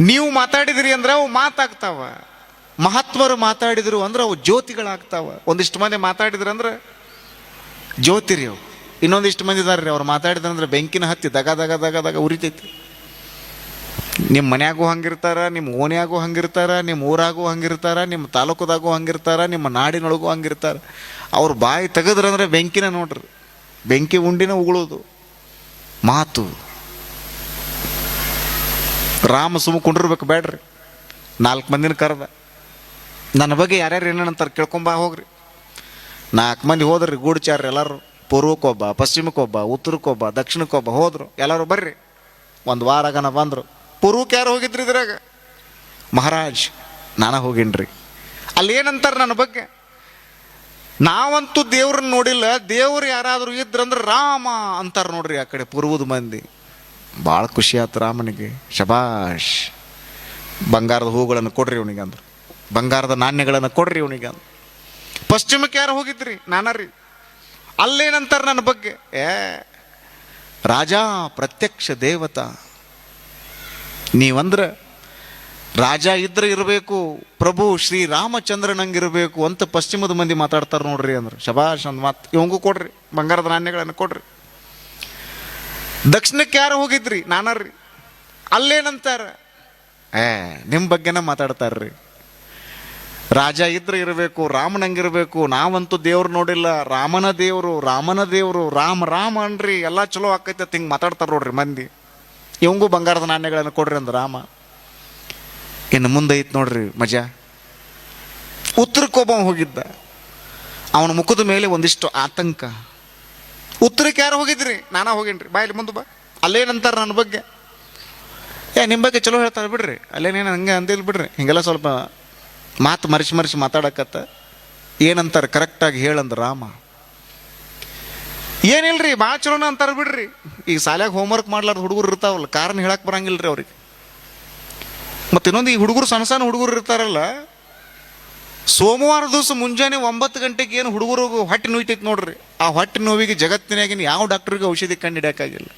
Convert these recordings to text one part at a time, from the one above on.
ನೀವು ಮಾತಾಡಿದ್ರಿ ಅಂದ್ರೆ ಅವು ಮಾತಾಗ್ತಾವ. ಮಹಾತ್ಮರು ಮಾತಾಡಿದ್ರು ಅಂದ್ರೆ ಅವು ಜ್ಯೋತಿಗಳಾಗ್ತಾವ. ಒಂದಿಷ್ಟು ಮಂದಿ ಮಾತಾಡಿದ್ರು ಅಂದ್ರೆ ಜ್ಯೋತಿ ರೀ ಅವು. ಇನ್ನೊಂದಿಷ್ಟು ಮಂದಿ ಇದಾರ್ರಿ ಅವ್ರು ಮಾತಾಡಿದ್ರಂದ್ರೆ ಬೆಂಕಿನ ಹತ್ತಿ ದಗ ದಗ ದಗ ದಗ ಉರಿತೈತಿ. ನಿಮ್ಮ ಮನ್ಯಾಗೂ ಹಂಗಿರ್ತಾರ ನಿಮ್ಮ ಓನ್ಯಾಗೂ ಹಂಗಿರ್ತಾರ ನಿಮ್ಮ ಊರಾಗೂ ಹಂಗಿರ್ತಾರ ನಿಮ್ಮ ತಾಲೂಕದಾಗೂ ಹಂಗಿರ್ತಾರ, ನಿಮ್ಮ ನಾಡಿನೊಳಗೂ ಹಂಗಿರ್ತಾರ. ಅವ್ರ ಬಾಯಿ ತೆಗೆದ್ರಂದ್ರೆ ಬೆಂಕಿನ ನೋಡ್ರಿ. ಬೆಂಕಿ ಉಂಡಿನ ಉಗುಳೋದು. ಮಾತು. ರಾಮ ಸುಮ್ಮ ಕುಂಡಿರ್ಬೇಕು ಬೇಡ್ರಿ. ನಾಲ್ಕು ಮಂದಿನ ಕರೆದ. ನನ್ನ ಬಗ್ಗೆ ಯಾರ್ಯಾರು ಏನೇನಂತಾರೆ ಕೇಳ್ಕೊಂಬ ಹೋಗ್ರಿ. ನಾಲ್ಕು ಮಂದಿ ಹೋದ್ರಿ, ಗೂಡ್ಚಾರ್ರಿ ಎಲ್ಲರೂ. ಪೂರ್ವಕ್ಕೊಬ್ಬ, ಪಶ್ಚಿಮಕ್ಕೊಬ್ಬ, ಉತ್ತರಕ್ಕೊಬ್ಬ, ದಕ್ಷಿಣಕ್ಕೊಬ್ಬ ಹೋದ್ರು. ಎಲ್ಲರೂ ಬರ್ರಿ. ಒಂದು ವಾರಗನ ಬಂದರು. ಪೂರ್ವಕ್ಕೆ ಯಾರು ಹೋಗಿದ್ರಿ ಇದ್ರಾಗ? ಮಹಾರಾಜ್, ನಾನು ಹೋಗಿನ್ರಿ. ಅಲ್ಲಿ ಏನಂತಾರೆ ನನ್ನ ಬಗ್ಗೆ? ನಾವಂತೂ ದೇವ್ರನ್ನ ನೋಡಿಲ್ಲ. ದೇವ್ರು ಯಾರಾದರೂ ಇದ್ರಂದ್ರೆ ರಾಮ ಅಂತಾರೆ ನೋಡ್ರಿ ಆ ಕಡೆ, ಪೂರ್ವದ ಮಂದಿ. ಭಾಳ ಖುಷಿ ಆಯ್ತು ರಾಮನಿಗೆ ಶಬಾಷ್. ಬಂಗಾರದ ಹೂಗಳನ್ನು ಕೊಡ್ರಿ ಇವನಿಗೆ ಅಂದ್ರು. ಬಂಗಾರದ ನಾಣ್ಯಗಳನ್ನು ಕೊಡ್ರಿ ಇವನಿಗೆ ಅಂದ್ರು. ಪಶ್ಚಿಮಕ್ಕೆ ಯಾರು ಹೋಗಿದ್ರಿ? ನಾನರಿ ಅಲ್ಲೇನಂತಾರೆ ನನ್ನ ಬಗ್ಗೆ? ಏ, ರಾಜ ಪ್ರತ್ಯಕ್ಷ ದೇವತಾ. ನೀವಂದ್ರೆ ರಾಜ ಇದ್ರೆ ಇರಬೇಕು, ಪ್ರಭು ಶ್ರೀ ರಾಮಚಂದ್ರನಂಗಿರಬೇಕು ಅಂತ ಪಶ್ಚಿಮದ ಮಂದಿ ಮಾತಾಡ್ತಾರೆ ನೋಡ್ರಿ ಅಂದ್ರೆ. ಶಬಾಷ್ ಅಂದ್ ಮಾತು, ಇವಂಗೂ ಕೊಡ್ರಿ, ಬಂಗಾರದ ನಾಣ್ಯಗಳನ್ನು ಕೊಡ್ರಿ. ದಕ್ಷಿಣಕ್ಕೆ ಯಾರು ಹೋಗಿದ್ರಿ? ನಾನರ್ರಿ. ಅಲ್ಲೇನಂತಾರ? ಏ ನಿಮ್ಮ ಬಗ್ಗೆನ ಮಾತಾಡ್ತಾರ್ರಿ. ರಾಜ ಇದ್ರೆ ಇರಬೇಕು ರಾಮನಂಗಿರಬೇಕು ನಾವಂತೂ ದೇವ್ರು ನೋಡಿಲ್ಲ. ರಾಮನ ದೇವರು ರಾಮನ ದೇವರು, ರಾಮ ರಾಮ ಅನ್ರಿ. ಎಲ್ಲ ಚಲೋ ಆಕೈತೆ ಅಂತ ಹಿಂಗೆ ಮಾತಾಡ್ತಾರೆ ನೋಡ್ರಿ ಮಂದಿ. ಇವಂಗೂ ಬಂಗಾರದ ನಾಣ್ಯಗಳನ್ನು ಕೊಡ್ರಿ ಅಂದ ರಾಮ. ಇನ್ನು ಮುಂದೆ ಐತ್ ನೋಡ್ರಿ ಮಜಾ. ಉತ್ತರಕ್ಕೊಬ್ಬ ಹೋಗಿದ್ದ. ಅವನ ಮುಖದ ಮೇಲೆ ಒಂದಿಷ್ಟು ಆತಂಕ. ಉತ್ತರಕ್ಕೆ ಯಾರು ಹೋಗಿದ್ರಿ? ನಾನಾ ಹೋಗೇನ್ರಿ. ಬಾಯಲ್ಲಿ ಮುಂದೆ ಬಾ. ಅಲ್ಲೇನಂತಾರೆ ನನ್ನ ಬಗ್ಗೆ? ಏ ನಿಮ್ಮ ಬಗ್ಗೆ ಚಲೋ ಹೇಳ್ತಾರೆ ಬಿಡ್ರಿ. ಅಲ್ಲೇನೇನು ಹಂಗೆ ಅಂದಿಲ್ಲ ಬಿಡ್ರಿ. ಹಿಂಗೆಲ್ಲ ಸ್ವಲ್ಪ ಮಾತು ಮರೆಸಿ ಮರೆಸಿ ಮಾತಾಡಕತ್ತ. ಏನಂತಾರೆ? ಕರೆಕ್ಟಾಗಿ ಹೇಳಂದ್ರೆ ರಾಮ. ಏನಿಲ್ರಿ? ಭಾಳ ಚಲೋನ ಅಂತಾರೆ ಬಿಡ್ರಿ. ಈಗ ಶಾಲ್ಯಾಗ ಹೋಮ್ವರ್ಕ್ ಮಾಡ್ಲಾರ್ದು ಹುಡುಗರು ಇರ್ತಾವಲ್ಲ, ಕಾರಣ ಹೇಳಕ್ಕೆ ಬರಂಗಿಲ್ಲ ರೀ ಅವ್ರಿಗೆ. ಮತ್ತು ಇನ್ನೊಂದು ಈ ಹುಡುಗರು ಸಣ್ಣ ಸಣ್ಣ ಹುಡುಗರು ಇರ್ತಾರಲ್ಲ ಸೋಮವಾರ ದಿವಸ ಮುಂಜಾನೆ ಒಂಬತ್ತು ಗಂಟೆಗೆ ಏನು ಹುಡುಗರು ಹೊಟ್ಟೆ ನೋಯ್ತೈತೆ ನೋಡ್ರಿ. ಆ ಹೊಟ್ಟೆ ನೋವಿಗೆ ಜಗತ್ತಿನಾಗಿನ ಯಾವ ಡಾಕ್ಟ್ರಿಗೆ ಔಷಧಿ ಕಂಡು ಆಗಿಲ್ಲ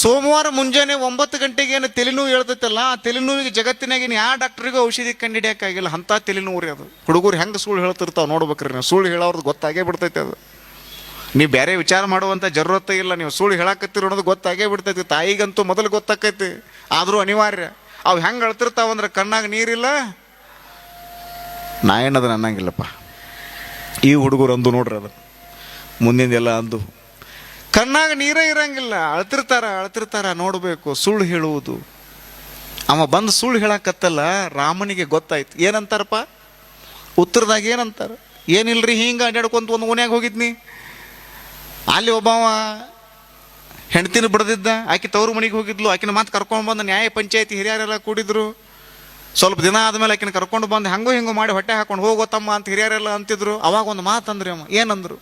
ಸೋಮವಾರ ಮುಂಜಾನೆ ಒಂಬತ್ತು ಗಂಟೆಗೆ ಏನು ತಲೆನೋವು ಹೇಳ್ತೈತಲ್ಲ, ಆ ತಲೆನೋವಿಗೆ ಜಗತ್ತಿನಾಗಿನ ಯಾವ ಡಾಕ್ಟ್ರಿಗೂ ಔಷಧಿ ಕಂಡಿಡಿಯಕ್ಕಾಗಿಲ್ಲ ಅಂತ ಅಂಥ ತಲೆನೋವು ರೀ ಅದು. ಹುಡುಗರು ಹೆಂಗೆ ಸುಳ್ಳು ಹೇಳ್ತಿರ್ತಾವೆ ನೋಡ್ಬೇಕ್ರಿ ನೀವು. ಸುಳ್ಳು ಹೇಳೋರ್ದು ಗೊತ್ತಾಗೇ ಬಿಡ್ತೈತೆ ಅದು. ನೀವು ಬೇರೆ ವಿಚಾರ ಮಾಡುವಂಥ ಜರೂರತ್ತೇ ಇಲ್ಲ. ನೀವು ಸುಳ್ಳು ಹೇಳಾಕತ್ತಿರ ಅನ್ನೋದು ಗೊತ್ತಾಗೇ ಬಿಡ್ತೈತಿ. ತಾಯಿಗಂತೂ ಮೊದಲು ಗೊತ್ತಾಕೈತಿ. ಆದರೂ ಅನಿವಾರ್ಯ. ಅವು ಹೆಂಗೆ ಅಳ್ತಿರ್ತಾವಂದ್ರೆ ಕಣ್ಣಾಗ ನೀರಿಲ್ಲ ನಾ ಏನದನ್ನ ಅನ್ನಂಗಿಲ್ಲಪ್ಪ ಈ ಹುಡುಗರು ಅಂದು ನೋಡ್ರಿ ಅದು ಮುಂದಿಂದೆಲ್ಲ ಅಂದು, ಕಣ್ಣಾಗ ನೀರೇ ಇರಂಗಿಲ್ಲ, ಅಳ್ತಿರ್ತಾರ ಅಳ್ತಿರ್ತಾರ, ನೋಡಬೇಕು, ಸುಳ್ಳು ಹೇಳುವುದು. ಅವ ಬಂದು ಸುಳ್ಳು ಹೇಳಕತ್ತಲ್ಲ, ರಾಮನಿಗೆ ಗೊತ್ತಾಯ್ತು. ಏನಂತಾರಪ್ಪ? ಉತ್ತರದಾಗ ಏನಂತಾರ? ಏನಿಲ್ರಿ, ಹಿಂಗೆ ಅಡ್ಡಾಡ್ಕೊಂತ ಒಂದು ಓನ್ಯಾಗ ಹೋಗಿದ್ನಿ ಅಲ್ಲಿ ಒಬ್ಬವ ಹೆಂಡ್ತಿನ ಬಿಡದಿದ್ದ, ಆಕೆ ತವ್ರ ಮನೆಗೆ ಹೋಗಿದ್ಲು, ಆಕಿನ ಮಾತು ಕರ್ಕೊಂಡು ಬಂದು ನ್ಯಾಯ ಪಂಚಾಯತಿ ಹಿರಿಯರೆಲ್ಲ ಕೂಡಿದ್ರು. ಸ್ವಲ್ಪ ದಿನ ಆದಮೇಲೆ ಆಕಿನ ಕರ್ಕೊಂಡು ಬಂದು ಹಂಗೋ ಹಿಂಗೋ ಮಾಡಿ ಹೊಟ್ಟೆ ಹಾಕೊಂಡು ಹೋಗೋ ತಮ್ಮ ಅಂತ ಹಿರಿಯರೆಲ್ಲ ಅಂತಿದ್ರು. ಅವಾಗ ಒಂದು ಮಾತಂದ್ರಿ ಅಮ್ಮ, ಏನಂದ್ರು?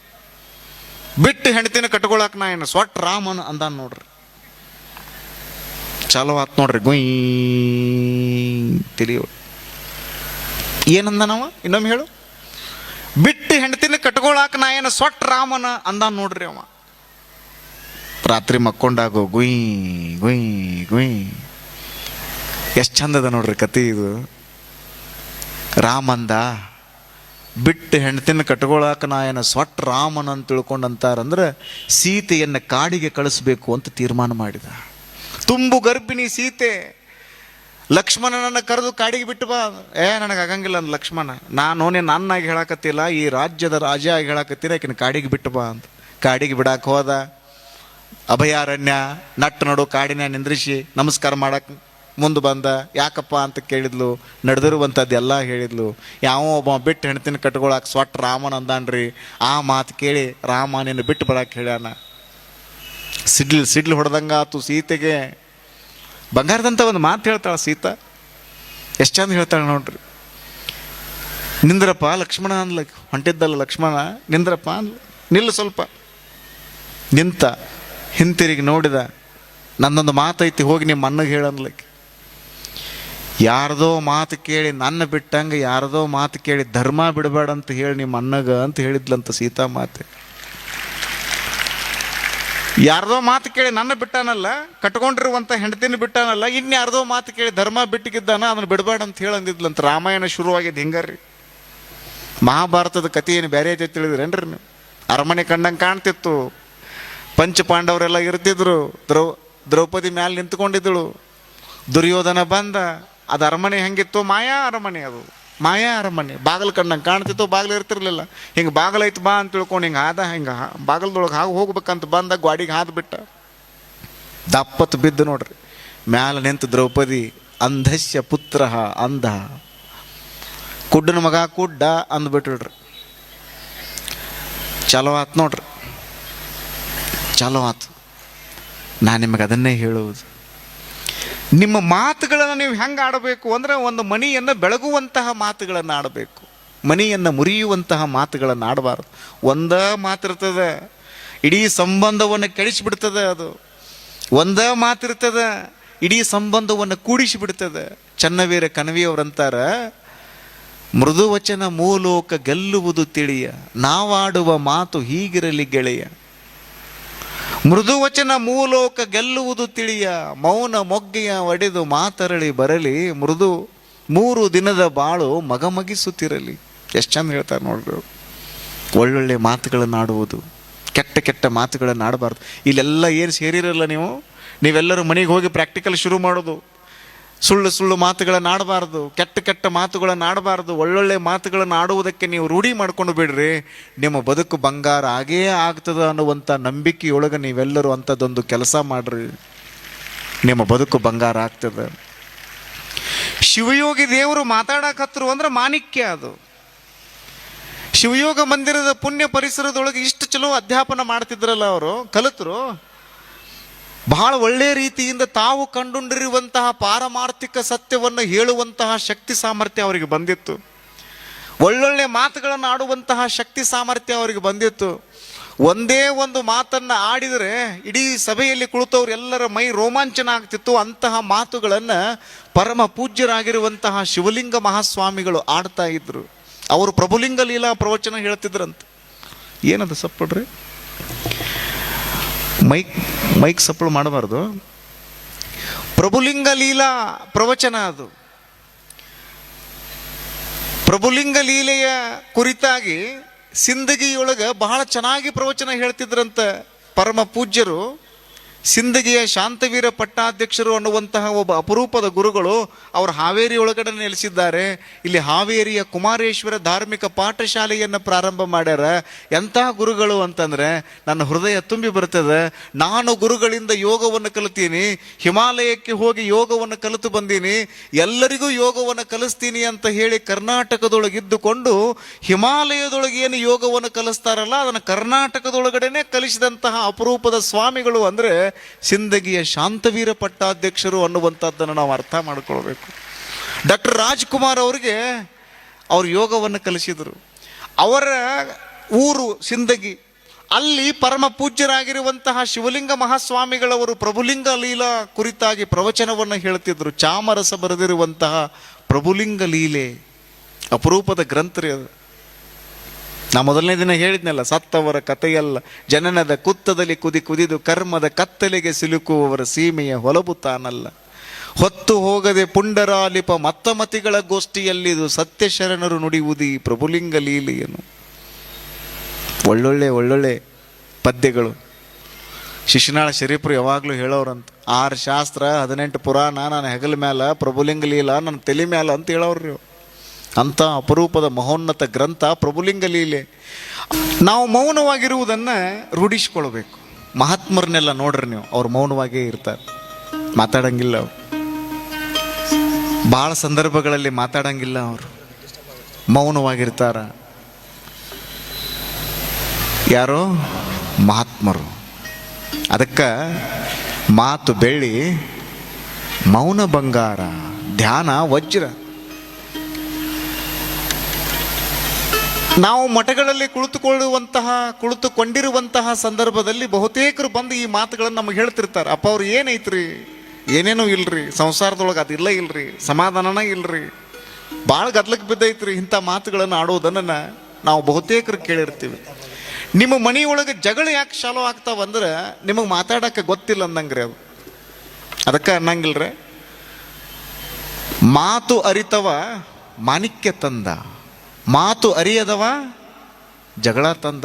ಬಿಟ್ಟು ಹೆಂಡತಿನ ಕಟ್ಕೊಳಕ್ ನಾ ಏನು ಸ್ವಟ್ ರಾಮನ್ ಅಂದಾನ ನೋಡ್ರಿ. ಚಲೋ ಆತ್ ನೋಡ್ರಿ, ಗುಯ್ ತಿಳಿಯೋ ಏನಂದ ನಾವ ಇನ್ನೊಮ್ಮೆ ಹೇಳು. ಬಿಟ್ಟು ಹೆಂಡತಿನ ಕಟ್ಕೊಳಕ್ ನಾ ಏನು ಸ್ವಟ್ ರಾಮನ ಅಂದಾನ ನೋಡ್ರಿ ಅವ. ರಾತ್ರಿ ಮಕ್ಕೊಂಡಾಗೋ ಗುಯ್ ಗುಯ್ ಗುಯ್. ಎಷ್ಟು ಚಂದದ ನೋಡ್ರಿ ಕತೆ ಇದು. ರಾಮಂದ, ಬಿಟ್ಟು ಹೆಂಡತಿನ ಕಟ್ಕೊಳಕ ನಾ ಏನು ಸ್ವಟ್ ರಾಮನ್ ಅಂತ ತಿಳ್ಕೊಂಡಂತಾರಂದ್ರೆ ಸೀತೆಯನ್ನು ಕಾಡಿಗೆ ಕಳಿಸ್ಬೇಕು ಅಂತ ತೀರ್ಮಾನ ಮಾಡಿದ. ತುಂಬು ಗರ್ಭಿಣಿ ಸೀತೆ ಲಕ್ಷ್ಮಣನನ್ನ ಕರೆದು ಕಾಡಿಗೆ ಬಿಟ್ಟು ಬಾ. ಏ, ನನಗೆ ಆಗಂಗಿಲ್ಲ ಅಂದ ಲಕ್ಷ್ಮಣ. ನಾನು ನೀನು ನನ್ನಾಗಿ ಹೇಳಕತ್ತಿಲ್ಲ, ಈ ರಾಜ್ಯದ ರಾಜ ಆಗಿ ಹೇಳಕತ್ತಿಲ್ಲ ಆಕಿನ ಕಾಡಿಗೆ ಬಿಟ್ಟು ಬಾ ಅಂತ ಕಾಡಿಗೆ ಬಿಡಕ್ಕೆ ಹೋದ. ಅಭಯಾರಣ್ಯ ನಟ್ಟು ನಡು ಕಾಡಿನ ನಿಂದ್ರಿಸಿ ನಮಸ್ಕಾರ ಮಾಡಕ್ ಮುಂದೆ ಬಂದ, ಯಾಕಪ್ಪ ಅಂತ ಕೇಳಿದ್ಲು, ನಡೆದಿರುವಂಥದ್ದು ಎಲ್ಲ ಹೇಳಿದ್ಲು. ಯಾವ ಒಬ್ಬ ಬಿಟ್ಟು ಹೆಣ್ತಿನ ಕಟ್ಕೊಳಕ್ಕೆ ಸ್ವಟ್ ರಾಮನ್ ಅಂದಾನ್ರಿ. ಆ ಮಾತು ಕೇಳಿ ರಾಮ ನಿನ್ನ ಬಿಟ್ಟು ಬರಕ್ಕೆ ಹೇಳ್ಯಾನ. ಸಿಡ್ಲು ಸಿಡ್ಲು ಹೊಡೆದಂಗ ಆತು ಸೀತೆಗೆ. ಬಂಗಾರದಂತ ಒಂದು ಮಾತು ಹೇಳ್ತಾಳ ಸೀತಾ. ಎಷ್ಟು ಚಂದ ಹೇಳ್ತಾಳೆ ನೋಡ್ರಿ. ನಿಂದ್ರಪ್ಪ ಲಕ್ಷ್ಮಣ ಅಂದ್ಲ, ಹೊಂಟಿದ್ದಲ್ಲ ಲಕ್ಷ್ಮಣ, ನಿಂದ್ರಪ್ಪ ಅನ್ಲ ನಿಲ್ಲು ಸ್ವಲ್ಪ. ನಿಂತ ಹಿಂತಿರುಗಿ ನೋಡಿದ ನನ್ನೊಂದು ಮಾತೈತಿ, ಹೋಗಿ ನಿಮ್ಮ ಅಣ್ಣಗೆ ಹೇಳನ್ಲಕ್ಕೆ ಯಾರ್ದೋ ಮಾತು ಕೇಳಿ ನನ್ನ ಬಿಟ್ಟಂಗೆ, ಯಾರದೋ ಮಾತು ಕೇಳಿ ಧರ್ಮ ಬಿಡಬೇಡ ಅಂತ ಹೇಳಿ ನಿಮ್ಮ ಅನ್ನಗ ಅಂತ ಹೇಳಿದ್ಲಂತ ಸೀತಾ ಮಾತೆ. ಯಾರದೋ ಮಾತು ಕೇಳಿ ನನ್ನ ಬಿಟ್ಟಾನಲ್ಲ ಕಟ್ಕೊಂಡಿರುವಂಥ ಹೆಂಡತಿನ ಬಿಟ್ಟಾನಲ್ಲ ಇನ್ಯಾರ್ದೋ ಮಾತು ಕೇಳಿ ಧರ್ಮ ಬಿಟ್ಟಿಗಿದ್ದಾನ, ಅದನ್ನ ಬಿಡಬೇಡ ಅಂತ ಹೇಳಂದಿದ್ಲಂತ ರಾಮಾಯಣ ಶುರುವಾಗಿದ್ದು ಹಿಂಗಾರ್ರಿ? ಮಹಾಭಾರತದ ಕಥೆ ಏನು ಬೇರೆ ಐತೆ ತಿಳಿದ್ರೇನ್ರಿ ನೀವು? ಅರಮನೆ ಕಂಡಂಗೆ ಕಾಣ್ತಿತ್ತು, ಪಂಚ ಪಾಂಡವರೆಲ್ಲ ಇರ್ತಿದ್ರು, ದ್ರೌ, ದ್ರೌಪದಿ ಮ್ಯಾಲೆ ನಿಂತ್ಕೊಂಡಿದ್ದಳು, ದುರ್ಯೋಧನ ಬಂದ ಅದು ಅರಮನೆ ಹೆಂಗಿತ್ತು ಮಾಯಾ ಅರಮನೆ ಅದು. ಮಾಯಾ ಅರಮನೆ. ಬಾಗಿಲು ಕಂಡಂಗೆ ಕಾಣ್ತಿತ್ತು ಬಾಗಿಲು ಇರ್ತಿರ್ಲಿಲ್ಲ. ಹಿಂಗೆ ಬಾಗಿಲೈತು ಬಾ ಅಂತ ತಿಳ್ಕೊಂಡು ಹಿಂಗೆ ಆದ ಹಿಂಗೆ ಬಾಗಿಲ್ದೊಳಗೆ ಹಾಗೆ ಹೋಗ್ಬೇಕಂತ ಬಂದ ಗಾಡಿಗೆ ಹಾದು ಬಿಟ್ಟ. ದಪ್ಪತ್ತು ಬಿದ್ದು ನೋಡ್ರಿ. ಮ್ಯಾಲ ನಿಂತು ದ್ರೌಪದಿ ಅಂಧಸ್ಯ ಪುತ್ರ ಅಂಧ. ಕುಡ್ಡನ ಮಗ ಕುಡ್ಡ ಅಂದ್ಬಿಟ್ರಿ ಚಲೋ ಆತು ನೋಡ್ರಿ. ಚಲೋ ಆತು. ನಾನು ನಿಮಗೆ ಅದನ್ನೇ ಹೇಳುವುದು. ನಿಮ್ಮ ಮಾತುಗಳನ್ನು ನೀವು ಹೆಂಗೆ ಆಡಬೇಕು ಅಂದರೆ ಒಂದು ಮನೆಯನ್ನು ಬೆಳಗುವಂತಹ ಮಾತುಗಳನ್ನು ಆಡಬೇಕು. ಮನೆಯನ್ನು ಮುರಿಯುವಂತಹ ಮಾತುಗಳನ್ನು ಆಡಬಾರ್ದು. ಒಂದೇ ಮಾತಿರ್ತದೆ, ಇಡೀ ಸಂಬಂಧವನ್ನು ಕೆಡಿಸಿಬಿಡ್ತದೆ ಅದು. ಒಂದ ಮಾತಿರ್ತದೆ, ಇಡೀ ಸಂಬಂಧವನ್ನು ಕೂಡಿಸಿಬಿಡ್ತದೆ. ಚನ್ನವೀರ ಕಣವಿಯವರಂತಾರ, ಮೃದುವಚನ ಮೂಲೋಕ ಗೆಲ್ಲುವುದು ತಿಳಿಯ. ನಾವಾಡುವ ಮಾತು ಹೀಗಿರಲಿ ಗೆಳೆಯ. ಮೃದು ವಚನ ಮೂಲೋಕ ಗೆಲ್ಲುವುದು ತಿಳಿಯ, ಮೌನ ಮೊಗ್ಗೆಯ ಒಡೆದು ಮಾತರಳಿ ಬರಲಿ, ಮೃದು ಮೂರು ದಿನದ ಬಾಳು ಮಗಮಗಿಸುತ್ತಿರಲಿ. ಎಷ್ಟು ಚಂದ ಹೇಳ್ತಾರೆ ನೋಡ್ರಿ ಒಳ್ಳೊಳ್ಳೆ ಮಾತುಗಳನ್ನು ಆಡುವುದು, ಕೆಟ್ಟ ಕೆಟ್ಟ ಮಾತುಗಳನ್ನು ಆಡಬಾರ್ದು. ಇಲ್ಲೆಲ್ಲ ಏನು ಸೇರಿರಲ್ಲ ನೀವು? ನೀವೆಲ್ಲರೂ ಮನೆಗೆ ಹೋಗಿ ಪ್ರಾಕ್ಟಿಕಲ್ ಶುರು ಮಾಡೋದು. ಸುಳ್ಳು ಸುಳ್ಳು ಮಾತುಗಳನ್ನು ಆಡಬಾರ್ದು, ಕೆಟ್ಟ ಕೆಟ್ಟ ಮಾತುಗಳನ್ನು ಆಡಬಾರ್ದು, ಒಳ್ಳೊಳ್ಳೆ ಮಾತುಗಳನ್ನು ಆಡುವುದಕ್ಕೆ ನೀವು ರೂಢಿ ಮಾಡ್ಕೊಂಡು ಬಿಡ್ರಿ. ನಿಮ್ಮ ಬದುಕು ಬಂಗಾರ ಆಗೇ ಆಗ್ತದ ಅನ್ನುವಂಥ ನಂಬಿಕೆಯೊಳಗೆ ನೀವೆಲ್ಲರೂ ಅಂಥದ್ದೊಂದು ಕೆಲಸ ಮಾಡ್ರಿ. ನಿಮ್ಮ ಬದುಕು ಬಂಗಾರ ಆಗ್ತದೆ. ಶಿವಯೋಗಿ ದೇವರು ಮಾತಾಡಕತ್ತರು ಅಂದ್ರೆ ಮಾಣಿಕ್ಯ ಅದು. ಶಿವಯೋಗ ಮಂದಿರದ ಪುಣ್ಯ ಪರಿಸರದೊಳಗೆ ಇಷ್ಟು ಚಲೋ ಅಧ್ಯಾಪನ ಮಾಡ್ತಿದ್ರಲ್ಲ ಅವರು, ಕಲಿತರು. ಬಹಳ ಒಳ್ಳೆಯ ರೀತಿಯಿಂದ ತಾವು ಕಂಡುಕೊಂಡಿರುವಂತಹ ಪಾರಮಾರ್ಥಿಕ ಸತ್ಯವನ್ನು ಹೇಳುವಂತಹ ಶಕ್ತಿ ಸಾಮರ್ಥ್ಯ ಅವರಿಗೆ ಬಂದಿತ್ತು. ಒಳ್ಳೊಳ್ಳೆ ಮಾತುಗಳನ್ನು ಆಡುವಂತಹ ಶಕ್ತಿ ಸಾಮರ್ಥ್ಯ ಅವರಿಗೆ ಬಂದಿತ್ತು. ಒಂದೇ ಒಂದು ಮಾತನ್ನು ಆಡಿದರೆ ಇಡೀ ಸಭೆಯಲ್ಲಿ ಕುಳಿತವ್ರು ಎಲ್ಲರ ಮೈ ರೋಮಾಂಚನ ಆಗ್ತಿತ್ತು ಅಂತಹ ಮಾತುಗಳನ್ನು ಪರಮ ಪೂಜ್ಯರಾಗಿರುವಂತಹ ಶಿವಲಿಂಗ ಮಹಾಸ್ವಾಮಿಗಳು ಆಡ್ತಾ ಇದ್ರು. ಅವರು ಪ್ರಭುಲಿಂಗ ಲೀಲಾ ಪ್ರವಚನ ಹೇಳ್ತಿದ್ರಂತ. ಏನದು ಸಪ್ಪಡ್ರಿ? ಮೈಕ್ ಮೈಕ್ ಸಪ್ಪಳು ಮಾಡಬಾರ್ದು. ಪ್ರಭುಲಿಂಗ ಲೀಲಾ ಪ್ರವಚನ ಅದು. ಪ್ರಭುಲಿಂಗ ಲೀಲೆಯ ಕುರಿತಾಗಿ ಸಿಂದಗಿಯೊಳಗೆ ಬಹಳ ಚೆನ್ನಾಗಿ ಪ್ರವಚನ ಹೇಳ್ತಿದ್ರಂತ ಪರಮ ಪೂಜ್ಯರು. ಸಿಂದಗಿಯ ಶಾಂತವೀರ ಪಟ್ಟಾಧ್ಯಕ್ಷರು ಅನ್ನುವಂತಹ ಒಬ್ಬ ಅಪರೂಪದ ಗುರುಗಳು ಅವರು ಹಾವೇರಿ ಒಳಗಡೆ ನೆಲೆಸಿದ್ದಾರೆ. ಇಲ್ಲಿ ಹಾವೇರಿಯ ಕುಮಾರೇಶ್ವರ ಧಾರ್ಮಿಕ ಪಾಠಶಾಲೆಯನ್ನು ಪ್ರಾರಂಭ ಮಾಡ್ಯಾರ. ಎಂತಹ ಗುರುಗಳು ಅಂತಂದ್ರೆ ನನ್ನ ಹೃದಯ ತುಂಬಿ ಬರ್ತದೆ. ನಾನು ಗುರುಗಳಿಂದ ಯೋಗವನ್ನು ಕಲಿತೀನಿ. ಹಿಮಾಲಯಕ್ಕೆ ಹೋಗಿ ಯೋಗವನ್ನು ಕಲಿತು ಬಂದೀನಿ. ಎಲ್ಲರಿಗೂ ಯೋಗವನ್ನು ಕಲಿಸ್ತೀನಿ ಅಂತ ಹೇಳಿ ಕರ್ನಾಟಕದೊಳಗೆ ಇದ್ದುಕೊಂಡು ಹಿಮಾಲಯದೊಳಗೆ ಏನು ಯೋಗವನ್ನು ಕಲಿಸ್ತಾರಲ್ಲ, ಅದನ್ನು ಕರ್ನಾಟಕದೊಳಗಡೆನೆ ಕಲಿಸಿದಂತಹ ಅಪರೂಪದ ಸ್ವಾಮಿಗಳು ಅಂದ್ರೆ ಸಿಂದಗಿಯ ಶಾಂತವೀರ ಪಟ್ಟಾಧ್ಯಕ್ಷರು ಅನ್ನುವಂಥದ್ದನ್ನು ನಾವು ಅರ್ಥ ಮಾಡ್ಕೊಳ್ಬೇಕು. ಡಾಕ್ಟರ್ ರಾಜ್ಕುಮಾರ್ ಅವರಿಗೆ ಅವರು ಯೋಗವನ್ನು ಕಲಿಸಿದರು. ಅವರ ಊರು ಸಿಂದಗಿ, ಅಲ್ಲಿ ಪರಮ ಪೂಜ್ಯರಾಗಿರುವಂತಹ ಶಿವಲಿಂಗ ಮಹಾಸ್ವಾಮಿಗಳವರು ಪ್ರಭುಲಿಂಗ ಲೀಲಾ ಕುರಿತಾಗಿ ಪ್ರವಚನವನ್ನು ಹೇಳ್ತಿದ್ರು. ಚಾಮರಸ ಬರೆದಿರುವಂತಹ ಪ್ರಭುಲಿಂಗ ಲೀಲೆ, ಅಪರೂಪದ ಗ್ರಂಥರಿ ಅದು. ನಾ ಮೊದಲನೇ ದಿನ ಹೇಳಿದ್ನಲ್ಲ, ಸತ್ತವರ ಕಥೆಯಲ್ಲ, ಜನನದ ಕುತ್ತದಲ್ಲಿ ಕುದಿ ಕುದಿದು ಕರ್ಮದ ಕತ್ತಲೆಗೆ ಸಿಲುಕುವವರ ಸೀಮೆಯ ಹೊಲಬು ತಾನಲ್ಲ. ಹೊತ್ತು ಹೋಗದೆ ಪುಂಡರಾಲಿಪ ಮತ್ತಮತಿಗಳ ಗೋಷ್ಠಿಯಲ್ಲಿದು ಸತ್ಯ ಶರಣರು ನುಡಿಯುವುದು ಈ ಪ್ರಭುಲಿಂಗ ಲೀಲೆಯನು. ಒಳ್ಳೊಳ್ಳೆ ಒಳ್ಳೊಳ್ಳೆ ಪದ್ಯಗಳು. ಶಿಶುನಾಳ ಶರೀಫರು ಯಾವಾಗಲೂ ಹೇಳೋರಂತ, ಆರು ಶಾಸ್ತ್ರ, ಹದಿನೆಂಟು ಪುರಾಣ, ನಾನು ಹೆಗಲ ಮ್ಯಾಲ, ಪ್ರಭುಲಿಂಗ ಲೀಲಾ, ನನ್ನ ತಲೆ ಮ್ಯಾಲ ಅಂತ ಹೇಳೋರು. ಅಂಥ ಅಪರೂಪದ ಮಹೋನ್ನತ ಗ್ರಂಥ ಪ್ರಭುಲಿಂಗ ಲೀಲೆ ನಾವು ಮೌನವಾಗಿರುವುದನ್ನು ರೂಢಿಸ್ಕೊಳ್ಬೇಕು. ಮಹಾತ್ಮರನ್ನೆಲ್ಲ ನೋಡ್ರಿ ನೀವು, ಅವ್ರು ಮೌನವಾಗೇ ಇರ್ತಾರೆ. ಮಾತಾಡಂಗಿಲ್ಲ ಅವರು. ಭಾಳ ಸಂದರ್ಭಗಳಲ್ಲಿ ಮಾತಾಡಂಗಿಲ್ಲ ಅವರು. ಮೌನವಾಗಿರ್ತಾರ. ಯಾರೋ? ಮಹಾತ್ಮರು. ಅದಕ್ಕೆ ಮಾತು ಬೆಳ್ಳಿ, ಮೌನ ಬಂಗಾರ, ಧ್ಯಾನ, ವಜ್ರ. ನಾವು ಮಠಗಳಲ್ಲಿ ಕುಳಿತುಕೊಳ್ಳುವಂತಹ, ಕುಳಿತುಕೊಂಡಿರುವಂತಹ ಸಂದರ್ಭದಲ್ಲಿ ಬಹುತೇಕರು ಬಂದು ಈ ಮಾತುಗಳನ್ನು ನಮಗೆ ಹೇಳ್ತಿರ್ತಾರೆ. ಅಪ್ಪ ಅವ್ರು ಏನೈತ್ರಿ? ಏನೇನೂ ಇಲ್ರಿ? ಸಂಸಾರದೊಳಗೆ ಅದಿಲ್ಲ ಇಲ್ರಿ? ಸಮಾಧಾನನ ಇಲ್ರಿ? ಭಾಳ ಗದ್ಲಕ್ಕೆ ಬಿದ್ದೈತ್ರಿ ಇಂಥ ಮಾತುಗಳನ್ನು ಆಡೋದನ್ನು ನಾವು ಬಹುತೇಕರು ಕೇಳಿರ್ತೀವಿ. ನಿಮ್ಮ ಮನೆಯೊಳಗೆ ಜಗಳ ಯಾಕೆ ಶಾಲೋ ಆಗ್ತಾವಂದ್ರೆ ನಿಮಗೆ ಮಾತಾಡೋಕ್ಕೆ ಗೊತ್ತಿಲ್ಲ ಅಂದಂಗ್ರಿ ಅದು. ಅದಕ್ಕೆ ಅನ್ನಂಗಿಲ್ರಿ? ಮಾತು ಅರಿತವ ಮಾಣಿಕ್ಯ ತಂದ. ಮಾತು ಅರಿಯದವ ಜಗಳ ತಂದ.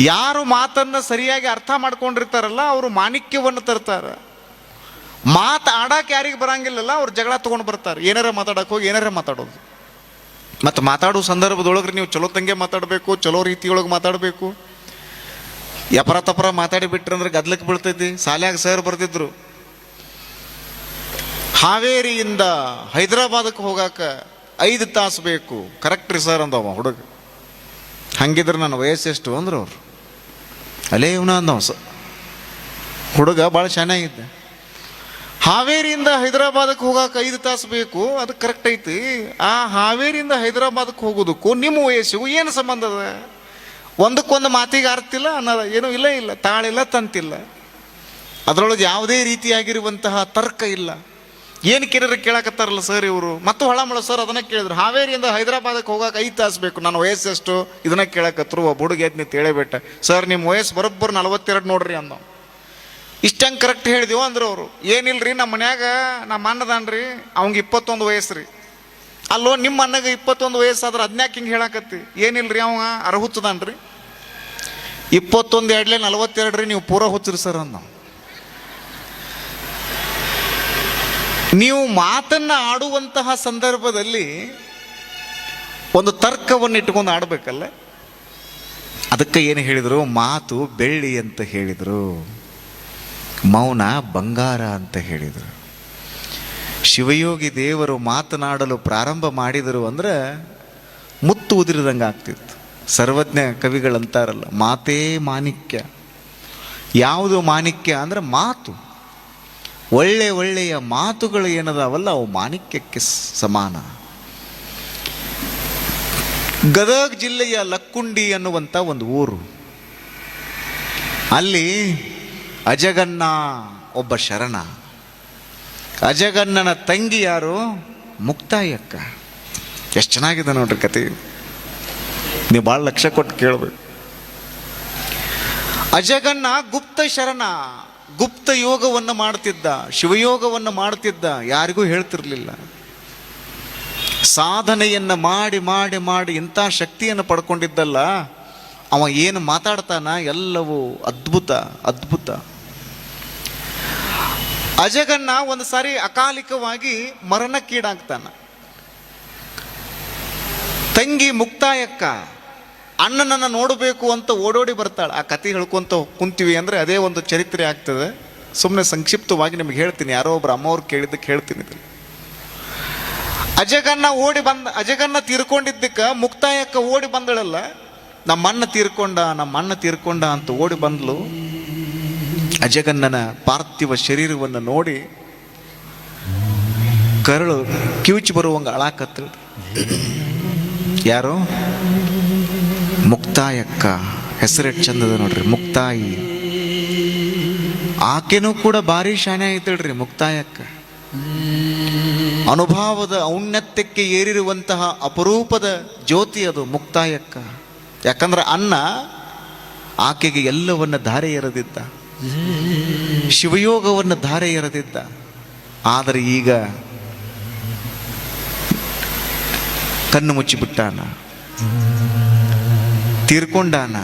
ಯಾರು ಮಾತನ್ನ ಸರಿಯಾಗಿ ಅರ್ಥ ಮಾಡ್ಕೊಂಡಿರ್ತಾರಲ್ಲ, ಅವರು ಮಾಣಿಕ್ಯವನ್ನು ತರ್ತಾರೆ. ಮಾತು ಆಡಕ್ಕೆ ಯಾರಿಗೆ ಬರಂಗಿಲ್ಲಲ್ಲ, ಅವ್ರು ಜಗಳ ತಗೊಂಡು ಬರ್ತಾರೆ. ಏನಾರ ಮಾತಾಡಕ್ಕೆ ಹೋಗಿ ಏನಾರ ಮಾತಾಡೋದು. ಮತ್ತು ಮಾತಾಡೋ ಸಂದರ್ಭದೊಳಗೆ ನೀವು ಚಲೋ ತಂಗೆ ಮಾತಾಡಬೇಕು, ಚಲೋ ರೀತಿಯೊಳಗೆ ಮಾತಾಡಬೇಕು. ಎಪರ ತಪರ ಮಾತಾಡಿ ಬಿಟ್ರಂದ್ರೆ ಗದ್ಲಕ್ಕೆ ಬೀಳ್ತೈತಿ, ಸಾಲ್ಯಾಗ ಸರ್ ಬರ್ತಿದ್ರು. ಹಾವೇರಿಯಿಂದ ಹೈದರಾಬಾದಕ್ಕೆ ಹೋಗಾಕ ಐದು ತಾಸು ಬೇಕು. ಕರೆಕ್ಟ್ ರೀ ಸರ್ ಅಂದವ ಹುಡುಗ. ಹಂಗಿದ್ರೆ ನನ್ನ ವಯಸ್ಸೆಷ್ಟು ಅಂದ್ರು ಅವರು. ಅಲೇ ಇವನ ಅಂದವ ಸ. ಹುಡುಗ ಭಾಳ ಚೆನ್ನಾಗಿದ್ದೆ ಹಾವೇರಿಯಿಂದ ಹೈದರಾಬಾದಕ್ಕೆ ಹೋಗಕ್ಕೆ ಐದು ತಾಸು ಬೇಕು. ಅದು ಕರೆಕ್ಟ್ ಐತಿ. ಆ ಹಾವೇರಿಯಿಂದ ಹೈದರಾಬಾದಕ್ಕೆ ಹೋಗೋದಕ್ಕೂ ನಿಮ್ಮ ವಯಸ್ಸಿಗೂ ಏನು ಸಂಬಂಧ ಅದ? ಒಂದಕ್ಕೊಂದು ಮಾತಿಗೆ ಅರ್ತಿಲ್ಲ ಅನ್ನೋದು ಏನೂ ಇಲ್ಲ ಇಲ್ಲ. ತಾಳಿಲ್ಲ ತಂತಿಲ್ಲ. ಅದರೊಳಗೆ ಯಾವುದೇ ರೀತಿಯಾಗಿರುವಂತಹ ತರ್ಕ ಇಲ್ಲ. ಏನು ಕಿರಿಯರು ಕೇಳಕತ್ತಾರಲ್ಲ ಸರ್ ಇವರು? ಮತ್ತು ಹೊಳಮಳ ಸರ್ ಅದನ್ನ ಕೇಳಿದ್ರು. ಹಾವೇರಿಯಿಂದ ಹೈದರಾಬಾದಕ್ಕೆ ಹೋಗಕ್ಕೆ ಐದು ತಾಸು ಬೇಕು. ನನ್ನ ವಯಸ್ಸು ಎಷ್ಟು? ಇದನ್ನ ಕೇಳಕತ್ರು, ಒಬ್ಬ ಹುಡುಗ ಎದ್ದು ತಿಳಿಯಬೇಟ ಸರ್ ನಿಮ್ಮ ವಯಸ್ಸು ಬರೋಬ್ಬರು ನಲವತ್ತೆರಡು ನೋಡ್ರಿ ಅಂದ ಇಷ್ಟಂಗೆ ಕರೆಕ್ಟ್ ಹೇಳಿದೆವು ಅಂದ್ರೆ ಅವರು. ಏನಿಲ್ರಿ, ನಮ್ಮ ಮನ್ಯಾಗ ನಮ್ಮ ಅಣ್ಣದಾನ್ರಿ ಅವ್ಗೆ ಇಪ್ಪತ್ತೊಂದು ವಯಸ್ಸು ರೀ ಅಲ್ಲೋ, ನಿಮ್ಮ ಅಣ್ಣಗೆ ಇಪ್ಪತ್ತೊಂದು ವಯಸ್ಸಾದ್ರೆ ಅದ್ನ್ಯಾಕೆ ಹಿಂಗೆ ಹೇಳಕತ್ತಿ? ಏನಿಲ್ರಿ ಅವ? ರೀ ಇಪ್ಪತ್ತೊಂದು ಎರಡ್ಲೆ ನಲವತ್ತೆರಡು ರೀ ನೀವು ಪೂರ ಹುಚ್ಚಿರಿ ಸರ್ ಅಂದ ನೀವು ಮಾತನ್ನು ಆಡುವಂತಹ ಸಂದರ್ಭದಲ್ಲಿ ಒಂದು ತರ್ಕವನ್ನು ಇಟ್ಕೊಂಡು ಆಡಬೇಕಲ್ಲ? ಅದಕ್ಕೆ ಏನು ಹೇಳಿದರು? ಮಾತು ಬೆಳ್ಳಿ ಅಂತ ಹೇಳಿದರು. ಮೌನ ಬಂಗಾರ ಅಂತ ಹೇಳಿದರು. ಶಿವಯೋಗಿ ದೇವರು ಮಾತನಾಡಲು ಪ್ರಾರಂಭ ಮಾಡಿದರು ಅಂದ್ರೆ ಮುತ್ತು ಉದಿರಿದಂಗೆ ಆಗ್ತಿತ್ತು. ಸರ್ವಜ್ಞ ಕವಿಗಳಂತಾರಲ್ಲ, ಮಾತೇ ಮಾಣಿಕ್ಯ. ಯಾವುದು ಮಾಣಿಕ್ಯ ಅಂದ್ರೆ ಮಾತು. ಒಳ್ಳೆ ಒಳ್ಳೆಯ ಮಾತುಗಳು ಏನದಾವಲ್ಲ, ಅವು ಮಾಣಿಕ್ಯಕ್ಕೆ ಸಮಾನ. ಗದಗ ಜಿಲ್ಲೆಯ ಲಕ್ಕುಂಡಿ ಅನ್ನುವಂಥ ಒಂದು ಊರು. ಅಲ್ಲಿ ಅಜಗನ್ನ ಒಬ್ಬ ಶರಣ. ಅಜಗನ್ನನ ತಂಗಿ ಯಾರು? ಮುಕ್ತಾಯಕ್ಕ. ಎಷ್ಟು ಚೆನ್ನಾಗಿದೆ ನೋಡ್ರಿ ಕತೆ ನೀವು ಭಾಳ ಲಕ್ಷ ಕೊಟ್ಟು ಕೇಳಬೇಕು. ಅಜಗನ್ನ ಗುಪ್ತ ಶರಣ. ಗುಪ್ತ ಯೋಗವನ್ನು ಮಾಡ್ತಿದ್ದ, ಶಿವಯೋಗವನ್ನು ಮಾಡ್ತಿದ್ದ ಯಾರಿಗೂ ಹೇಳ್ತಿರ್ಲಿಲ್ಲ. ಸಾಧನೆಯನ್ನ ಮಾಡಿ ಮಾಡಿ ಮಾಡಿ ಇಂಥ ಶಕ್ತಿಯನ್ನು ಪಡ್ಕೊಂಡಿದ್ದಲ್ಲ, ಅವ ಏನು ಮಾತಾಡ್ತಾನ? ಎಲ್ಲವೂ ಅದ್ಭುತ ಅದ್ಭುತ. ಅಜಗಣ್ಣ ಒಂದು ಸಾರಿ ಅಕಾಲಿಕವಾಗಿ ಮರಣಕ್ಕೀಡಾಗ್ತಾನ. ತಂಗಿ ಮುಕ್ತಾಯಕ್ಕ ಅಣ್ಣನನ್ನ ನೋಡಬೇಕು ಅಂತ ಓಡೋಡಿ ಬರ್ತಾಳೆ. ಆ ಕತೆ ಹೇಳ್ಕೊಂತ ಕುಂತೀವಿ ಅಂದರೆ ಅದೇ ಒಂದು ಚರಿತ್ರೆ ಆಗ್ತದೆ. ಸುಮ್ಮನೆ ಸಂಕ್ಷಿಪ್ತವಾಗಿ ನಿಮ್ಗೆ ಹೇಳ್ತೀನಿ. ಯಾರೋ ಒಬ್ರು ಅಮ್ಮವ್ರು ಕೇಳಿದ್ದಕ್ಕೆ ಹೇಳ್ತೀನಿ. ಅಜಗನ್ನ ಓಡಿ ಬಂದ, ಅಜಗನ್ನ ತೀರ್ಕೊಂಡಿದ್ದಕ್ಕೆ ಮುಕ್ತಾಯಕ್ಕ ಓಡಿ ಬಂದಳಲ್ಲ. ನಮ್ಮ ಅಣ್ಣ ತೀರ್ಕೊಂಡ ನಮ್ಮ ಅಣ್ಣ ತೀರ್ಕೊಂಡ ಅಂತ ಓಡಿ ಬಂದ್ಲು. ಅಜಗನ್ನನ ಪಾರ್ಥಿವ ಶರೀರವನ್ನು ನೋಡಿ ಕರಳು ಕಿವುಚಿ ಬರುವಂಗ ಅಳಾಕತ್ತಳು. ಯಾರು? ಮುಕ್ತಾಯಕ್ಕ. ಹೆಸರೆಟ್ ಚಂದದ ನೋಡ್ರಿ, ಮುಕ್ತಾಯಿ. ಆಕೆನೂ ಕೂಡ ಭಾರಿ ಶಾನೆ ಐತಳ್ರಿ, ಮುಕ್ತಾಯಕ್ಕ. ಅನುಭಾವದ ಔನ್ನತ್ಯಕ್ಕೆ ಏರಿರುವಂತಹ ಅಪರೂಪದ ಜ್ಯೋತಿ ಅದು, ಮುಕ್ತಾಯಕ್ಕ. ಯಾಕಂದ್ರೆ ಅನ್ನ ಆಕೆಗೆ ಎಲ್ಲವನ್ನ ಧಾರೆ ಎರೆದಿದ್ದ. ಶಿವಯೋಗವನ್ನು ಧಾರೆ ಎರೆದಿದ್ದ. ಆದರೆ ಈಗ ಕಣ್ಣು ಮುಚ್ಚಿಬಿಟ್ಟಾನ. ತೀರ್ಕೊಂಡಾನ?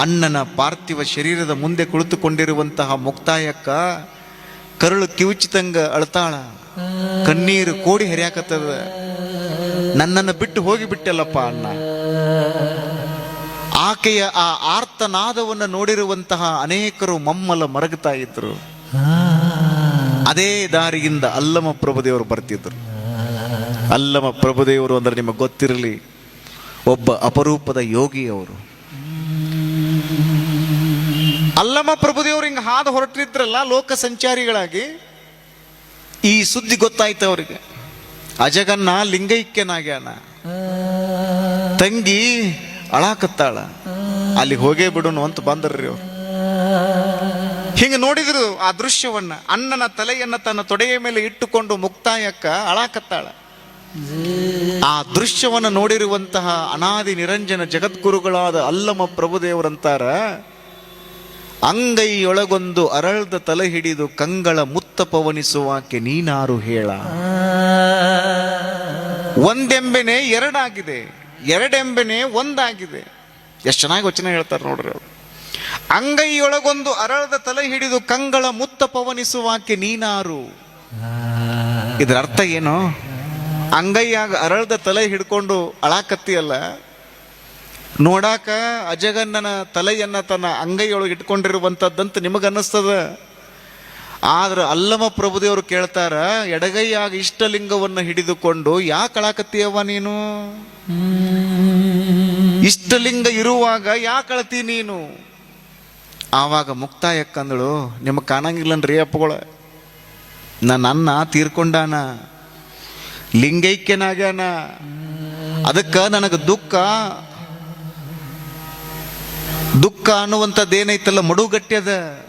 ಅಣ್ಣನ ಪಾರ್ಥಿವ ಶರೀರದ ಮುಂದೆ ಕುಳಿತುಕೊಂಡಿರುವಂತಹ ಮುಕ್ತಾಯಕ್ಕ ಕರುಳು ಕಿವುಚಿತಂಗ ಅಳ್ತಾಳ. ಕಣ್ಣೀರು ಕೋಡಿ ಹರಿಯಾಕತ್ತದ. ನನ್ನನ್ನು ಬಿಟ್ಟು ಹೋಗಿಬಿಟ್ಟಲ್ಲಪ್ಪ ಅಣ್ಣ. ಆಕೆಯ ಆ ಆರ್ತನಾದವನ್ನು ನೋಡಿರುವಂತಹ ಅನೇಕರು ಮಮ್ಮಲ ಮರಗುತ್ತಾ ಇದ್ರು. ಅದೇ ದಾರಿಯಿಂದ ಅಲ್ಲಮ ಪ್ರಭುದೇವರು ಬರ್ತಿದ್ರು. ಅಲ್ಲಮ ಪ್ರಭುದೇವರು ಅಂದ್ರೆ ನಿಮಗೆ ಗೊತ್ತಿರಲಿ. ಒಬ್ಬ ಅಪರೂಪದ ಯೋಗಿ ಅವರು ಅಲ್ಲಮ ಪ್ರಭುದೇವರು ಹಿಂಗೆ ಹಾದು ಹೊರಟಿದ್ರಲ್ಲ ಲೋಕ ಸಂಚಾರಿಗಳಾಗಿ, ಈ ಸುದ್ದಿ ಗೊತ್ತಾಯ್ತು ಅವರಿಗೆ. ಅಜಗನ್ನ ಲಿಂಗೈಕ್ಯನಾಗ್ಯಾನ. ತಂಗಿ ಅಳಾಕತ್ತಾಳ. ಅಲ್ಲಿ ಹೋಗೇ ಬಿಡೋನು ಅಂತ ಬಂದ್ರಿ ಅವ್ರು. ಹಿಂಗೆ ನೋಡಿದ್ರು ಆ ದೃಶ್ಯವನ್ನ. ಅಣ್ಣನ ತಲೆಯನ್ನ ತನ್ನ ತೊಡೆಯ ಮೇಲೆ ಇಟ್ಟುಕೊಂಡು ಮುಕ್ತಾಯಕ್ಕ ಅಳಾಕತ್ತಾಳ. ಆ ದೃಶ್ಯವನ್ನು ನೋಡಿರುವಂತಹ ಅನಾದಿ ನಿರಂಜನ ಜಗದ್ಗುರುಗಳಾದ ಅಲ್ಲಮ ಪ್ರಭುದೇವರಂತಾರ, ಅಂಗೈಯೊಳಗೊಂದು ಅರಳ್ದ ತಲೆ ಹಿಡಿದು ಕಂಗಳ ಮುತ್ತ ಪವನಿಸುವಾಕೆ ನೀನಾರು ಹೇಳ. ಒಂದೆಂಬೆನೆ ಎರಡಾಗಿದೆ, ಎರಡೆಂಬೆನೆ ಒಂದಾಗಿದೆ. ಎಷ್ಟು ಚೆನ್ನಾಗಿ ವಚನ ಹೇಳ್ತಾರೆ ನೋಡ್ರಿ ಅವರು. ಅಂಗೈಯೊಳಗೊಂದು ಅರಳದ ತಲೆ ಹಿಡಿದು ಕಂಗಳ ಮುತ್ತ ಪವನಿಸುವಾಕೆ ನೀನಾರು. ಇದರ ಅರ್ಥ ಏನು? ಅಂಗೈಯಾಗ ಅರಳದ ತಲೆ ಹಿಡ್ಕೊಂಡು ಅಳಾಕತ್ತಿಯಲ್ಲ ನೋಡಾಕ ಅಜಗನ್ನನ ತಲೆಯನ್ನ ತನ್ನ ಅಂಗೈಯೊಳಗೆ ಇಟ್ಕೊಂಡಿರುವಂಥದ್ದಂತ ನಿಮಗನ್ನಿಸ್ತದ. ಆದ್ರೆ ಅಲ್ಲಮ ಪ್ರಭುದೇವರು ಕೇಳ್ತಾರ ಎಡಗೈಯಾಗ ಇಷ್ಟಲಿಂಗವನ್ನು ಹಿಡಿದುಕೊಂಡು ಯಾಕೆ ಅಳಾಕತ್ತೀಯವ್ವ ನೀನು? ಇಷ್ಟಲಿಂಗ ಇರುವಾಗ ಯಾಕೆ ಅಳತಿ ನೀನು? ಆವಾಗ ಮುಕ್ತಾಯಕ್ಕಂದಳು ನಿಮಗೆ ಕಾಣಂಗಿಲ್ಲನ್ರಿ ಅಪ್ಪಗಳ. ನನ್ನ ಅನ್ನ ತೀರ್ಕೊಂಡಾನ. ಲಿಂಗೈಕ್ಯನಾಗ್ಯಾನ? ಅದಕ್ಕೆ ನನಗೆ ದುಃಖ. ದುಃಖ ಅನ್ನುವಂಥದ್ದೇನೈತಲ್ಲ ಮಡುಗಟ್ಟ್ಯದ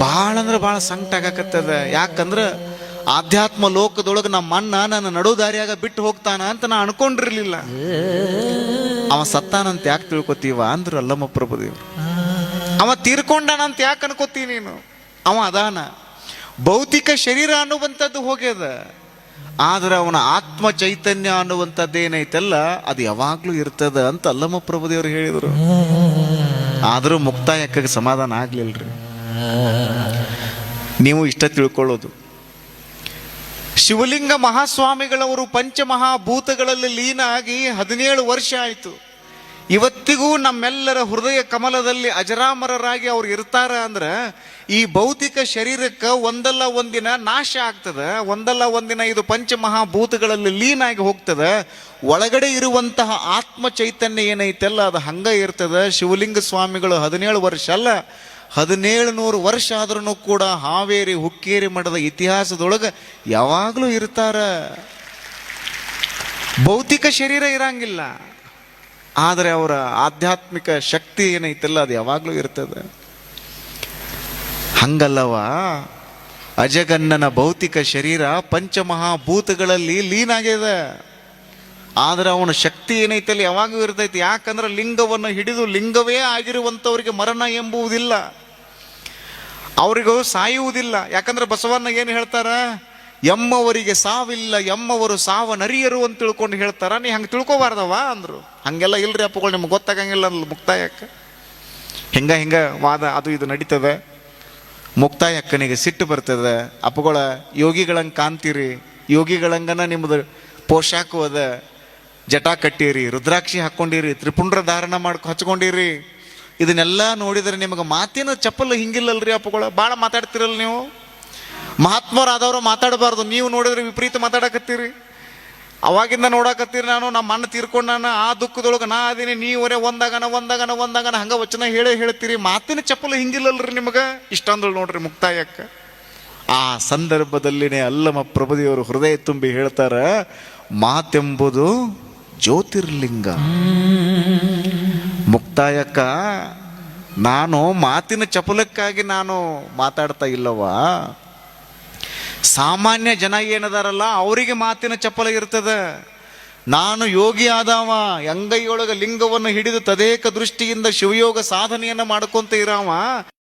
ಭಾಳ ಅಂದ್ರೆ ಭಾಳ ಸಂಕಟ ಆಗಕತ್ತದ. ಯಾಕಂದ್ರೆ ಆಧ್ಯಾತ್ಮ ಲೋಕದೊಳಗೆ ನಮ್ಮ ಅಣ್ಣ ನನ್ನ ನಡು ದಾರಿಯಾಗ ಬಿಟ್ಟು ಹೋಗ್ತಾನ ಅಂತ ನಾ ಅನ್ಕೊಂಡಿರ್ಲಿಲ್ಲ. ಅವ ಸತ್ತಾನಂತ ಯಾಕೆ ತಿಳ್ಕೊತೀವ ಅಂದ್ರು ಅಲ್ಲಮ್ಮ ಪ್ರಭುದೇವ್ರು. ಅವ ತೀರ್ಕೊಂಡಾನಂತ ಯಾಕೆ ಅನ್ಕೋತೀನಿ ನೀನು? ಅವ ಅದಾನ. ಭೌತಿಕ ಶರೀರ ಅನ್ನುವಂಥದ್ದು ಹೋಗ್ಯದ. ಆದ್ರೆ ಅವನ ಆತ್ಮ ಚೈತನ್ಯ ಅನ್ನುವಂಥದ್ದು ಏನೈತಲ್ಲ ಅದು ಯಾವಾಗ್ಲೂ ಇರ್ತದ ಅಂತ ಅಲ್ಲಮ್ಮ ಪ್ರಭುದೇವರು ಹೇಳಿದರು. ಆದರೂ ಮುಕ್ತಾಯಕ್ಕೆ ಸಮಾಧಾನ ಆಗ್ಲಿಲ್ರಿ. ನೀವು ಇಷ್ಟ ತಿಳ್ಕೊಳ್ಳೋದು. ಶಿವಲಿಂಗ ಮಹಾಸ್ವಾಮಿಗಳವರು ಪಂಚಮಹಾಭೂತಗಳಲ್ಲಿ ಲೀನ ಆಗಿ ಹದಿನೇಳು ವರ್ಷ ಆಯಿತು. ಇವತ್ತಿಗೂ ನಮ್ಮೆಲ್ಲರ ಹೃದಯ ಕಮಲದಲ್ಲಿ ಅಜರಾಮರರಾಗಿ ಅವ್ರು ಇರ್ತಾರ ಅಂದ್ರೆ ಈ ಭೌತಿಕ ಶರೀರಕ್ಕೆ ಒಂದಲ್ಲ ಒಂದಿನ ನಾಶ ಆಗ್ತದ, ಒಂದಲ್ಲ ಒಂದಿನ ಇದು ಪಂಚಮಹಾಭೂತಗಳಲ್ಲಿ ಲೀನ್ ಆಗಿ ಹೋಗ್ತದ. ಒಳಗಡೆ ಇರುವಂತಹ ಆತ್ಮ ಚೈತನ್ಯ ಏನೈತಲ್ಲ ಅದು ಹಂಗ ಇರ್ತದ. ಶಿವಲಿಂಗ ಸ್ವಾಮಿಗಳು ಹದಿನೇಳು ವರ್ಷ ಅಲ್ಲ, ಹದಿನೇಳು ನೂರು ವರ್ಷ ಆದ್ರೂ ಕೂಡ ಹಾವೇರಿ, ಹುಕ್ಕೇರಿ ಮಠದ ಇತಿಹಾಸದೊಳಗೆ ಯಾವಾಗಲೂ ಇರ್ತಾರ. ಭೌತಿಕ ಶರೀರ ಇರಂಗಿಲ್ಲ. ಆದರೆ ಅವರ ಆಧ್ಯಾತ್ಮಿಕ ಶಕ್ತಿ ಏನೈತಲ್ಲ, ಅದು ಯಾವಾಗಲೂ ಇರ್ತದೆ. ಹಂಗಲ್ಲವ ಅಜಗನ್ನನ ಭೌತಿಕ ಶರೀರ ಪಂಚಮಹಾಭೂತಗಳಲ್ಲಿ ಲೀನ್ ಆಗ್ಯದ ಆದ್ರೆ ಅವನ ಶಕ್ತಿ ಏನೈತಲ್ಲ ಯಾವಾಗೂ ಇರ್ತೈತಿ. ಯಾಕಂದ್ರೆ ಲಿಂಗವನ್ನು ಹಿಡಿದು ಲಿಂಗವೇ ಆಗಿರುವಂಥವ್ರಿಗೆ ಮರಣ ಎಂಬುವುದಿಲ್ಲ. ಅವರಿಗೂ ಸಾಯುವುದಿಲ್ಲ. ಯಾಕಂದ್ರೆ ಬಸವಣ್ಣ ಏನು ಹೇಳ್ತಾರ? ಎಮ್ಮವರಿಗೆ ಸಾವಿಲ್ಲ, ಎಮ್ಮವರು ಸಾವ ನರಿಯರು ಅಂತ ತಿಳ್ಕೊಂಡು ಹೇಳ್ತಾರ? ನೀ ಹಂಗೆ ತಿಳ್ಕೊಬಾರ್ದವ ಅಂದ್ರು. ಹಂಗೆಲ್ಲ ಇಲ್ರಿ ಅಪ್ಪಗಳು, ನಿಮ್ಗೆ ಗೊತ್ತಾಗಂಗಿಲ್ಲ ಅಲ್ಲ ಮುಕ್ತಾಯಕ್ಕೆ. ಹಿಂಗ ಹಿಂಗ ವಾದ ಅದು ಇದು ನಡೀತದೆ. ಮುಕ್ತಾಯಕ್ಕನಿಗೆ ಸಿಟ್ಟು ಬರ್ತದೆ. ಅಪ್ಪಗಳ ಯೋಗಿಗಳಂಗೆ ಕಾಣ್ತೀರಿ. ಯೋಗಿಗಳಂಗನ ನಿಮ್ಮದು ಪೋಷಾಕು ಅದ. ಜಟಾ ಕಟ್ಟಿರಿ, ರುದ್ರಾಕ್ಷಿ ಹಾಕ್ಕೊಂಡಿರಿ, ತ್ರಿಪುಂಡ್ರ ಧಾರಣ ಮಾಡ್ಕೊ ಹಚ್ಕೊಂಡಿರಿ. ಇದನ್ನೆಲ್ಲ ನೋಡಿದರೆ ನಿಮಗೆ ಮಾತಿನ ಚಪ್ಪಲು ಹಿಂಗಿಲ್ಲಲ್ರಿ ಅಪ್ಪಗಳ. ಭಾಳ ಮಾತಾಡ್ತಿರಲ್ಲ ನೀವು? ಮಹಾತ್ಮರಾದವರು ಮಾತಾಡಬಾರ್ದು. ನೀವು ನೋಡಿದ್ರೆ ವಿಪರೀತ ಮಾತಾಡಕತ್ತೀರಿ. ಅವಾಗಿಂದ ನೋಡಕತ್ತೀರಿ ನಾನು, ನಮ್ಮ ಅಣ್ಣ ತೀರ್ಕೊಂಡಾನ, ಆ ದುಃಖದೊಳಗೆ ನಾ ಅದೀನಿ, ನೀವರೇ ಒಂದಾಗನ ಒಂದಾಗನ ಒಂದಾಗನ, ಹಂಗ ವಚನ ಹೇಳೇ ಹೇಳ್ತೀರಿ. ಮಾತಿನ ಚಪ್ಪಲು ಹಿಂಗಿಲ್ಲಲ್ರಿ ನಿಮಗೆ? ಇಷ್ಟಂದಳು ನೋಡ್ರಿ ಮುಕ್ತಾಯಕ್ಕ. ಆ ಸಂದರ್ಭದಲ್ಲಿನೇ ಅಲ್ಲಮ್ಮ ಪ್ರಭುದೇವರು ಹೃದಯ ತುಂಬಿ ಹೇಳ್ತಾರ, ಮಾತೆಂಬುದು ಜ್ಯೋತಿರ್ಲಿಂಗ. ಮುಕ್ತಾಯಕ್ಕ, ನಾನು ಮಾತಿನ ಚಪಲಕ್ಕಾಗಿ ನಾನು ಮಾತಾಡ್ತಾ ಇಲ್ಲವಾ ಸಾಮಾನ್ಯ ಜನ ಏನದಾರಲ್ಲ, ಅವರಿಗೆ ಮಾತಿನ ಚಪ್ಪಲ ಇರ್ತದೆ. ನಾನು ಯೋಗಿ ಆದವ ಅಂಗೈಯೊಳಗ ಲಿಂಗವನ್ನು ಹಿಡಿದು ತದೇಕ ದೃಷ್ಟಿಯಿಂದ ಶಿವಯೋಗ ಸಾಧನೆಯನ್ನು ಮಾಡ್ಕೊಂತ ಇರವ.